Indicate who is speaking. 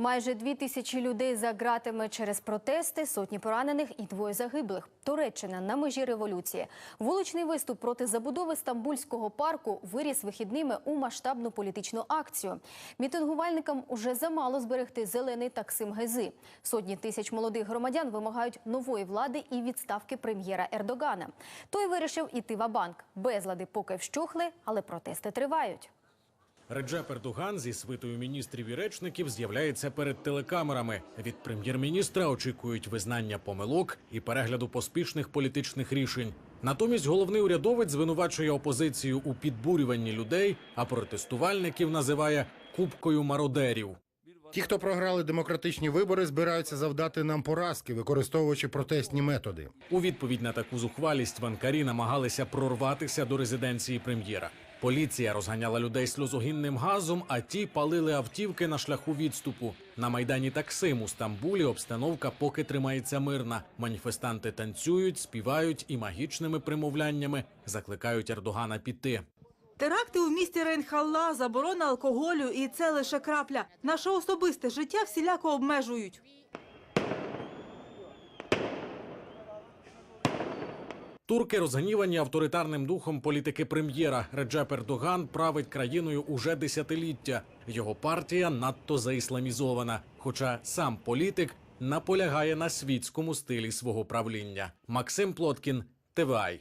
Speaker 1: Майже дві тисячі людей за ґратами через протести, сотні поранених і двоє загиблих. Туреччина на межі революції. Вуличний виступ проти забудови Стамбульського парку виріс вихідними у масштабну політичну акцію. Мітингувальникам уже замало зберегти зелений таксим Гези. Сотні тисяч молодих громадян вимагають нової влади і відставки прем'єра Ердогана. Той вирішив іти в банк Безлади поки вщухли, але протести тривають.
Speaker 2: Реджеп Ердоган зі свитою міністрів і речників з'являється перед телекамерами. Від прем'єр-міністра очікують визнання помилок і перегляду поспішних політичних рішень. Натомість головний урядовець звинувачує опозицію у підбурюванні людей, а протестувальників називає кубкою мародерів.
Speaker 3: Ті, хто програли демократичні вибори, збираються завдати нам поразки, використовуючи протестні методи.
Speaker 2: У відповідь на таку зухвалість в Анкарі намагалися прорватися до резиденції прем'єра. Поліція розганяла людей сльозогінним газом, а ті палили автівки на шляху відступу. На майдані Таксим у Стамбулі обстановка поки тримається мирна. Маніфестанти танцюють, співають і магічними примовляннями закликають Ердогана піти.
Speaker 4: Теракти у місті Рейнхалла, заборона алкоголю і це лише крапля. Наше особисте життя всіляко обмежують.
Speaker 2: Турки розгнівані авторитарним духом політики прем'єра. Реджеп Ердоган править країною уже десятиліття. Його партія надто заісламізована. Хоча сам політик наполягає на світському стилі свого правління. Максим Плоткін, ТВАЙ.